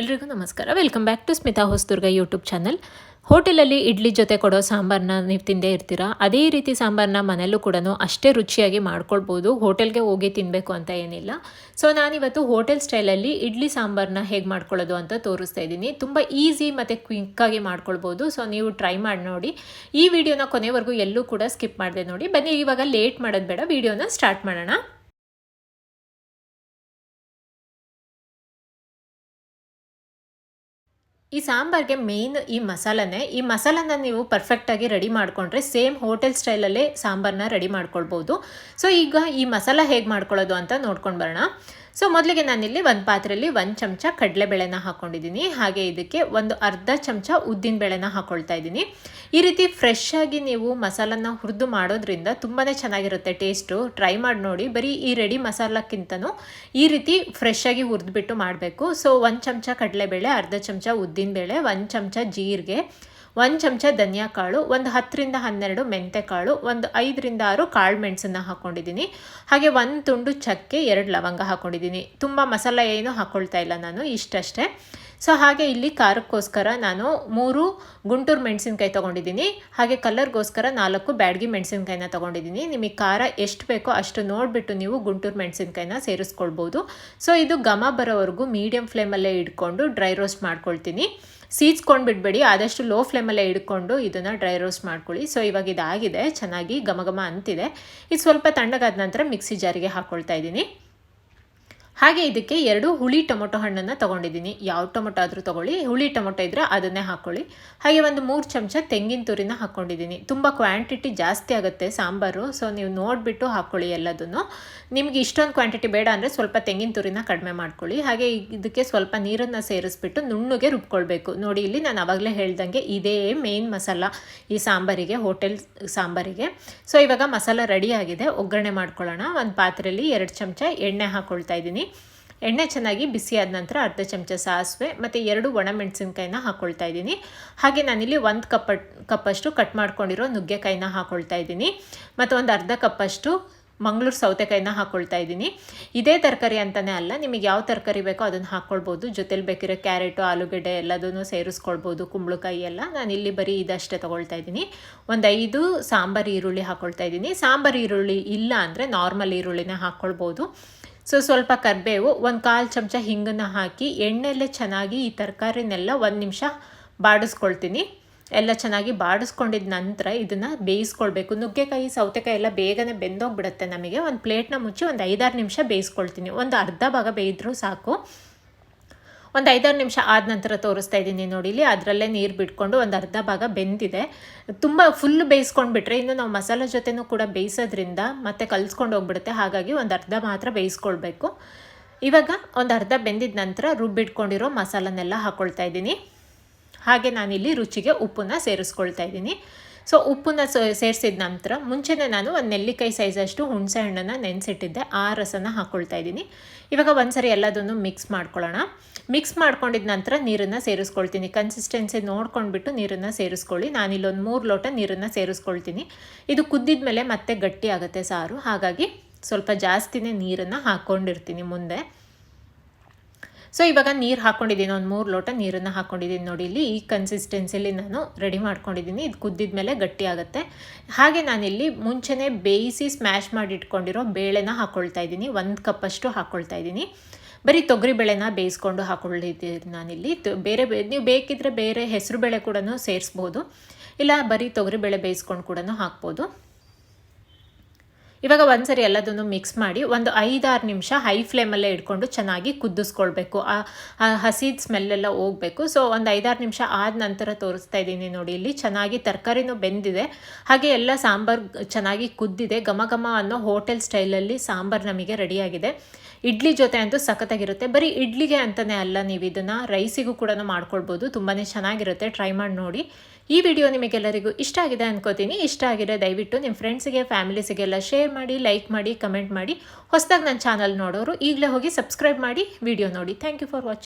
ಎಲ್ರಿಗೂ ನಮಸ್ಕಾರ. Welcome back to Smita Hosadurga YouTube channel ಹೋಟೆಲಲ್ಲಿ ಇಡ್ಲಿ ಜೊತೆ ಕೊಡೋ ಸಾಂಬಾರನ್ನ ನೀವು ತಿಂದೇ ಇರ್ತೀರಾ? ಅದೇ ರೀತಿ ಸಾಂಬಾರನ್ನ ಮನೆಯಲ್ಲೂ ಕೂಡ ಅಷ್ಟೇ ರುಚಿಯಾಗಿ ಮಾಡ್ಕೊಳ್ಬೋದು. ಹೋಟೆಲ್ಗೆ ಹೋಗಿ ತಿನ್ನಬೇಕು ಅಂತ ಏನಿಲ್ಲ. ಸೊ ನಾನಿವತ್ತು ಹೋಟೆಲ್ ಸ್ಟೈಲಲ್ಲಿ ಇಡ್ಲಿ ಸಾಂಬಾರನ್ನ ಹೇಗೆ ಮಾಡ್ಕೊಳ್ಳೋದು ಅಂತ ತೋರಿಸ್ತಾ ಇದ್ದೀನಿ. ತುಂಬ ಈಸಿ ಮತ್ತು ಕ್ವಿಕ್ಕಾಗಿ ಮಾಡ್ಕೊಳ್ಬೋದು. ಸೊ ನೀವು ಟ್ರೈ ಮಾಡಿ ನೋಡಿ. ಈ ವಿಡಿಯೋನ ಕೊನೆವರೆಗೂ ಎಲ್ಲೂ ಕೂಡ ಸ್ಕಿಪ್ ಮಾಡಿದೆ ನೋಡಿ. ಬನ್ನಿ, ಇವಾಗ ಲೇಟ್ ಮಾಡೋದು ಬೇಡ. ವಿಡಿಯೋನ ಸ್ಟಾರ್ಟ್ ಮಾಡೋಣ. ಈ ಸಾಂಬಾರ್ಗೆ ಮೇಯ್ನ್ ಈ ಮಸಾಲನೇ, ಈ ಮಸಾಲನ ನೀವು ಪರ್ಫೆಕ್ಟಾಗಿ ರೆಡಿ ಮಾಡಿಕೊಂಡ್ರೆ ಸೇಮ್ ಹೋಟೆಲ್ ಸ್ಟೈಲಲ್ಲೇ ಸಾಂಬಾರನ್ನ ರೆಡಿ ಮಾಡ್ಕೊಳ್ಬೋದು. ಸೊ ಈಗ ಈ ಮಸಾಲ ಹೇಗೆ ಮಾಡ್ಕೊಳ್ಳೋದು ಅಂತ ನೋಡ್ಕೊಂಡು ಬರೋಣ. ಸೊ ಮೊದಲಿಗೆ ನಾನಿಲ್ಲಿ ಒಂದು ಪಾತ್ರೆಯಲ್ಲಿ ಒಂದು ಚಮಚ ಕಡಲೆಬೇಳೆನ ಹಾಕ್ಕೊಂಡಿದ್ದೀನಿ ಹಾಗೆ ಇದಕ್ಕೆ ಒಂದು ಅರ್ಧ ಚಮಚ ಉದ್ದಿನ ಬೇಳೆನ ಹಾಕ್ಕೊಳ್ತಾ ಇದ್ದೀನಿ. ಈ ರೀತಿ ಫ್ರೆಶ್ ಆಗಿ ನೀವು ಮಸಾಲನ ಹುರಿದು ಮಾಡೋದ್ರಿಂದ ತುಂಬಾ ಚೆನ್ನಾಗಿರುತ್ತೆ ಟೇಸ್ಟು ಟ್ರೈ ಮಾಡಿ ನೋಡಿ. ಬರೀ ಈ ರೆಡಿ ಮಸಾಲಕ್ಕಿಂತನೂ ಈ ರೀತಿ ಫ್ರೆಶ್ ಆಗಿ ಹುರಿದ್ಬಿಟ್ಟು ಮಾಡಬೇಕು. ಸೊ ಒಂದು ಚಮಚ ಕಡಲೆಬೇಳೆ, ಅರ್ಧ ಚಮಚ ಉದ್ದಿನ ಬೇಳೆ, ಒಂದು ಚಮಚ ಜೀರಿಗೆ ಒಂದು ಚಮಚ ಧನಿಯಾ ಕಾಳು, ಒಂದು ಹತ್ತರಿಂದ ಹನ್ನೆರಡು ಮೆಂತೆ ಕಾಳು, ಒಂದು ಐದರಿಂದ ಆರು ಕಾಳು ಮೆಣಸನ್ನು ಹಾಕ್ಕೊಂಡಿದ್ದೀನಿ ಹಾಗೆ ಒಂದು ತುಂಡು ಚಕ್ಕೆ, ಎರಡು ಲವಂಗ ಹಾಕ್ಕೊಂಡಿದ್ದೀನಿ ತುಂಬ ಮಸಾಲ ಏನು ಹಾಕ್ಕೊಳ್ತಾ ಇಲ್ಲ ನಾನು, ಇಷ್ಟಷ್ಟೇ. ಸೊ, ಹಾಗೆ ಇಲ್ಲಿ ಖಾರಕ್ಕೋಸ್ಕರ ನಾನು ಮೂರು ಗುಂಟೂರು ಮೆಣಸಿನ್ಕಾಯಿ ತೊಗೊಂಡಿದ್ದೀನಿ. ಹಾಗೆ ಕಲರ್ಗೋಸ್ಕರ ನಾಲ್ಕು ಬ್ಯಾಡ್ಗಿ ಮೆಣಸಿನ್ಕಾಯಿನ ತೊಗೊಂಡಿದ್ದೀನಿ. ನಿಮಗೆ ಖಾರ ಎಷ್ಟು ಬೇಕೋ ಅಷ್ಟು ನೋಡಿಬಿಟ್ಟು ನೀವು ಗುಂಟೂರು ಮೆಣಸಿನ್ಕಾಯಿನ ಸೇರಿಸ್ಕೊಳ್ಬೋದು. ಸೊ, ಇದು ಘಮ ಬರೋವರೆಗೂ ಮೀಡಿಯಂ ಫ್ಲೇಮಲ್ಲೇ ಇಟ್ಕೊಂಡು ಡ್ರೈ ರೋಸ್ಟ್ ಮಾಡ್ಕೊಳ್ತೀನಿ. ಸೀಚ್ಕೊಂಡು ಬಿಡಬೇಡಿ ಆದಷ್ಟು ಲೋ ಫ್ಲೇಮಲ್ಲೇ ಇಟ್ಕೊಂಡು ಇದನ್ನು ಡ್ರೈ ರೋಸ್ಟ್ ಮಾಡ್ಕೊಳ್ಳಿ. ಸೊ ಇವಾಗ ಇದಾಗಿದೆ, ಚೆನ್ನಾಗಿ ಘಮ ಘಮ ಅಂತಿದೆ. ಇದು ಸ್ವಲ್ಪ ತಣ್ಣಗಾದ ನಂತರ ಮಿಕ್ಸಿ ಜಾರಿಗೆ ಹಾಕ್ಕೊಳ್ತಾ ಇದ್ದೀನಿ. ಹಾಗೆ ಇದಕ್ಕೆ ಎರಡು ಹುಳಿ ಟೊಮೊಟೊ ಹಣ್ಣನ್ನು ತೊಗೊಂಡಿದ್ದೀನಿ. ಯಾವ ಟೊಮೊಟೊ ಆದರೂ ತೊಗೊಳ್ಳಿ, ಹುಳಿ ಟೊಮೊಟೊ ಇದ್ದರೆ ಅದನ್ನೇ ಹಾಕ್ಕೊಳ್ಳಿ ಹಾಗೆ ಒಂದು ಮೂರು ಚಮಚ ತೆಂಗಿನ ತುರಿನ ಹಾಕ್ಕೊಂಡಿದ್ದೀನಿ ತುಂಬ ಕ್ವಾಂಟಿಟಿ ಜಾಸ್ತಿ ಆಗುತ್ತೆ ಸಾಂಬಾರು ಸೊ ನೀವು ನೋಡಿಬಿಟ್ಟು ಹಾಕ್ಕೊಳ್ಳಿ ಎಲ್ಲದನ್ನು. ನಿಮಗೆ ಇಷ್ಟೊಂದು ಕ್ವಾಂಟಿಟಿ ಬೇಡ ಅಂದರೆ ಸ್ವಲ್ಪ ತೆಂಗಿನ ತುರಿನ ಕಡಿಮೆ ಮಾಡ್ಕೊಳ್ಳಿ. ಹಾಗೆ ಇದಕ್ಕೆ ಸ್ವಲ್ಪ ನೀರನ್ನು ಸೇರಿಸ್ಬಿಟ್ಟು ನುಣ್ಣಗೆ ರುಬ್ಕೊಳ್ಬೇಕು. ನೋಡಿ, ಇಲ್ಲಿ ನಾನು ಆವಾಗಲೇ ಹೇಳ್ದಂಗೆ ಇದೇ ಮೇನ್ ಮಸಾಲ ಈ ಸಾಂಬಾರಿಗೆ ಹೋಟೆಲ್ ಸಾಂಬಾರಿಗೆ. ಸೊ ಇವಾಗ ಮಸಾಲ ರೆಡಿ ಆಗಿದೆ. ಒಗ್ಗರಣೆ ಮಾಡ್ಕೊಳ್ಳೋಣ. ಒಂದು ಪಾತ್ರೆಯಲ್ಲಿ ಎರಡು ಚಮಚ ಎಣ್ಣೆ ಹಾಕ್ಕೊಳ್ತಾ ಇದ್ದೀನಿ. ಎಣ್ಣೆ ಚೆನ್ನಾಗಿ ಬಿಸಿ ಆದ ನಂತರ ಅರ್ಧ ಚಮಚ ಸಾಸಿವೆ ಮತ್ತು ಎರಡು ಒಣಮೆಣಸಿನ್ಕಾಯಿನ ಹಾಕ್ಕೊಳ್ತಾ ಇದ್ದೀನಿ. ಹಾಗೆ ನಾನಿಲ್ಲಿ ಒಂದು ಕಪ್ ಕಪ್ಪಷ್ಟು ಕಟ್ ಮಾಡ್ಕೊಂಡಿರೋ ನುಗ್ಗೆಕಾಯಿನ ಹಾಕ್ಕೊಳ್ತಾ ಇದ್ದೀನಿ. ಮತ್ತು ಒಂದು ಅರ್ಧ ಕಪ್ಪಷ್ಟು ಮಂಗಳೂರು ಸೌತೆಕಾಯಿನ ಹಾಕ್ಕೊಳ್ತಾ ಇದ್ದೀನಿ. ಇದೇ ತರಕಾರಿ ಅಂತಲೇ ಅಲ್ಲ, ನಿಮಗೆ ಯಾವ ತರಕಾರಿ ಬೇಕೋ ಅದನ್ನು ಹಾಕ್ಕೊಳ್ಬೋದು ಜೊತೆಲಿ ಬೇಕಿರೋ ಕ್ಯಾರೆಟು, ಆಲೂಗಡ್ಡೆ ಎಲ್ಲದನ್ನು ಸೇರಿಸ್ಕೊಳ್ಬೋದು, ಕುಂಬಳಕಾಯಿ ಎಲ್ಲ. ನಾನು ಇಲ್ಲಿ ಬರೀ ಇದಷ್ಟೇ ತೊಗೊಳ್ತಾ ಇದ್ದೀನಿ. ಒಂದು ಐದು ಸಾಂಬಾರು ಈರುಳ್ಳಿ ಹಾಕ್ಕೊಳ್ತಾ ಇದ್ದೀನಿ. ಸಾಂಬಾರು ಈರುಳ್ಳಿ ಇಲ್ಲ ಅಂದರೆ ನಾರ್ಮಲ್ ಈರುಳ್ಳಿನೇ ಹಾಕ್ಕೊಳ್ಬೋದು ಸೊ ಸ್ವಲ್ಪ ಕರಿಬೇವು, ಒಂದು ಕಾಲು ಚಮಚ ಹಿಂಗನ್ನು ಹಾಕಿ ಎಣ್ಣೆಯಲ್ಲೇ ಚೆನ್ನಾಗಿ ಈ ತರಕಾರಿನೆಲ್ಲ ಒಂದು ನಿಮಿಷ ಬಾಡಿಸ್ಕೊಳ್ತೀನಿ. ಎಲ್ಲ ಚೆನ್ನಾಗಿ ಬಾಡಿಸ್ಕೊಂಡಿದ ನಂತರ ಇದನ್ನು ಬೇಯಿಸ್ಕೊಳ್ಬೇಕು. ನುಗ್ಗೆಕಾಯಿ, ಸೌತೆಕಾಯಿ ಎಲ್ಲ ಬೇಗನೆ ಬೆಂದೋಗ್ಬಿಡುತ್ತೆ ನಮಗೆ. ಒಂದು ಪ್ಲೇಟ್ನ ಮುಚ್ಚಿ ಒಂದು ಐದಾರು ನಿಮಿಷ ಬೇಯಿಸ್ಕೊಳ್ತೀನಿ. ಒಂದು ಅರ್ಧ ಭಾಗ ಬೇಯಿದ್ರೂ ಸಾಕು. ಒಂದು ಐದಾರು ನಿಮಿಷ ಆದ ನಂತರ ತೋರಿಸ್ತಾ ಇದ್ದೀನಿ ನೋಡಿ ಇಲ್ಲಿ. ಅದರಲ್ಲೇ ನೀರು ಬಿಟ್ಕೊಂಡು ಒಂದು ಅರ್ಧ ಭಾಗ ಬೆಂದಿದೆ. ತುಂಬ ಫುಲ್ ಬೇಯಿಸ್ಕೊಂಡು ಬಿಟ್ರೆ ಇನ್ನು ನಾವು ಮಸಾಲೆ ಜೊತೆನೂ ಕೂಡ ಬೇಯಿಸೋದ್ರಿಂದ ಮತ್ತೆ ಕಲಿಸ್ಕೊಂಡು ಹೋಗ್ಬಿಡುತ್ತೆ. ಹಾಗಾಗಿ ಒಂದು ಅರ್ಧ ಮಾತ್ರ ಬೇಯಿಸ್ಕೊಳ್ಬೇಕು. ಇವಾಗ ಒಂದು ಅರ್ಧ ಬೆಂದಿದ ನಂತರ ರುಬ್ಬಿಟ್ಕೊಂಡಿರೋ ಮಸಾಲನೆಲ್ಲ ಹಾಕ್ಕೊಳ್ತಾ ಇದ್ದೀನಿ. ಹಾಗೆ ನಾನಿಲ್ಲಿ ರುಚಿಗೆ ಉಪ್ಪನ್ನ ಸೇರಿಸ್ಕೊಳ್ತಾ ಇದ್ದೀನಿ. ಸೊ, ಉಪ್ಪನ್ನ ಸೇರಿಸಿದ ನಂತರ ಮುಂಚೆನೇ ನಾನು ಒಂದು ನೆಲ್ಲಿಕಾಯಿ ಸೈಜಷ್ಟು ಹುಣಸೆ ಹಣ್ಣನ್ನು ನೆನೆಸಿಟ್ಟಿದ್ದೆ. ಆ ರಸನ ಹಾಕ್ಕೊಳ್ತಾ ಇದ್ದೀನಿ. ಇವಾಗ ಒಂದ್ಸರಿ ಎಲ್ಲದನ್ನು ಮಿಕ್ಸ್ ಮಾಡ್ಕೊಳ್ಳೋಣ. ಮಿಕ್ಸ್ ಮಾಡ್ಕೊಂಡಿದ ನಂತರ ನೀರನ್ನು ಸೇರಿಸ್ಕೊಳ್ತೀನಿ. ಕನ್ಸಿಸ್ಟೆನ್ಸಿ ನೋಡ್ಕೊಂಡ್ಬಿಟ್ಟು ನೀರನ್ನು ಸೇರಿಸ್ಕೊಳ್ಳಿ. ನಾನಿಲ್ಲೊಂದು ಮೂರು ಲೋಟ ನೀರನ್ನು ಸೇರಿಸ್ಕೊಳ್ತೀನಿ. ಇದು ಕುದ್ದಿದ ಮೇಲೆ ಮತ್ತೆ ಗಟ್ಟಿ ಆಗುತ್ತೆ ಸಾರು. ಹಾಗಾಗಿ ಸ್ವಲ್ಪ ಜಾಸ್ತಿನೇ ನೀರನ್ನು ಹಾಕ್ಕೊಂಡಿರ್ತೀನಿ ಮುಂದೆ. ಸೊ ಇವಾಗ ನೀರು ಹಾಕ್ಕೊಂಡಿದ್ದೀನಿ ಒಂದು ಮೂರು ಲೋಟ ನೀರನ್ನು ಹಾಕ್ಕೊಂಡಿದ್ದೀನಿ ನೋಡಿ. ಇಲ್ಲಿ ಈ ಕನ್ಸಿಸ್ಟೆನ್ಸಿಲಿ ನಾನು ರೆಡಿ ಮಾಡ್ಕೊಂಡಿದ್ದೀನಿ. ಇದು ಕುದ್ದಿದ ಮೇಲೆ ಗಟ್ಟಿ ಆಗುತ್ತೆ. ಹಾಗೆ ನಾನಿಲ್ಲಿ ಮುಂಚೆನೇ ಬೇಯಿಸಿ ಸ್ಮ್ಯಾಶ್ ಮಾಡಿ ಇಟ್ಕೊಂಡಿರೋ ಬೇಳೆನ ಹಾಕ್ಕೊಳ್ತಾ ಇದ್ದೀನಿ. ಒಂದು ಕಪ್ಪಷ್ಟು ಹಾಕ್ಕೊಳ್ತಾ ಇದ್ದೀನಿ. ಬರೀ ತೊಗರಿ ಬೇಳೆನ ಬೇಯಿಸ್ಕೊಂಡು ಹಾಕೊಳ್ಳಿದ್ದೀನಿ ನಾನಿಲ್ಲಿ. ಬೇರೆ ನೀವು ಬೇಕಿದ್ರೆ ಬೇರೆ ಹೆಸರು ಬೇಳೆ ಕೂಡ ಸೇರಿಸ್ಬೋದು. ಇಲ್ಲ ಬರೀ ತೊಗರಿ ಬೇಳೆ ಬೇಯಿಸ್ಕೊಂಡು ಕೂಡ ಹಾಕ್ಬೋದು. ಇವಾಗ ಒಂದ್ಸರಿ ಎಲ್ಲದನ್ನು ಮಿಕ್ಸ್ ಮಾಡಿ ಒಂದು ಐದಾರು ನಿಮಿಷ ಹೈ ಫ್ಲೇಮಲ್ಲೇ ಇಟ್ಕೊಂಡು ಚೆನ್ನಾಗಿ ಕುದಿಸ್ಕೊಳ್ಬೇಕು. ಆ ಹಸಿದ ಸ್ಮೆಲ್ಲೆಲ್ಲ ಹೋಗಬೇಕು. ಸೊ ಒಂದು ಐದಾರು ನಿಮಿಷ ಆದ ನಂತರ ತೋರಿಸ್ತಾ ಇದ್ದೀನಿ ನೋಡಿ ಇಲ್ಲಿ. ಚೆನ್ನಾಗಿ ತರಕಾರಿನೂ ಬೆಂದಿದೆ. ಹಾಗೆ ಎಲ್ಲ ಸಾಂಬಾರು ಚೆನ್ನಾಗಿ ಕುದ್ದಿದೆ. ಘಮ ಘಮ ಅನ್ನೋ ಹೋಟೆಲ್ ಸ್ಟೈಲಲ್ಲಿ ಸಾಂಬಾರು ನಮಗೆ ರೆಡಿಯಾಗಿದೆ. ಇಡ್ಲಿ ಜೊತೆ ಅಂತೂ ಸಖತ್ತಾಗಿರುತ್ತೆ. ಬರೀ ಇಡ್ಲಿಗೆ ಅಂತಲೇ ಅಲ್ಲ, ನೀವು ಇದನ್ನು ರೈಸಿಗೂ ಕೂಡ ಮಾಡ್ಕೊಳ್ಬೋದು. ತುಂಬಾ ಚೆನ್ನಾಗಿರುತ್ತೆ. ಟ್ರೈ ಮಾಡಿ ನೋಡಿ. ಈ ವಿಡಿಯೋ ನಿಮಗೆಲ್ಲರಿಗೂ ಇಷ್ಟ ಆಗಿದೆ ಅನ್ಕೋತೀನಿ. ಇಷ್ಟ ಆಗಿದೆ ದಯವಿಟ್ಟು ನಿಮ್ಮ ಫ್ರೆಂಡ್ಸಿಗೆ ಫ್ಯಾಮಿಲೀಸಿಗೆಲ್ಲ ಶೇರ್ ಮಾಡಿ ಲೈಕ್ ಮಾಡಿ ಕಮೆಂಟ್ ಮಾಡಿ. ಹೊಸದಾಗಿ ನನ್ನ ಚಾನಲ್ ನೋಡೋರು ಈಗಲೇ ಹೋಗಿ ಸಬ್ಸ್ಕ್ರೈಬ್ ಮಾಡಿ. ವಿಡಿಯೋ ನೋಡಿ. Thank you for watching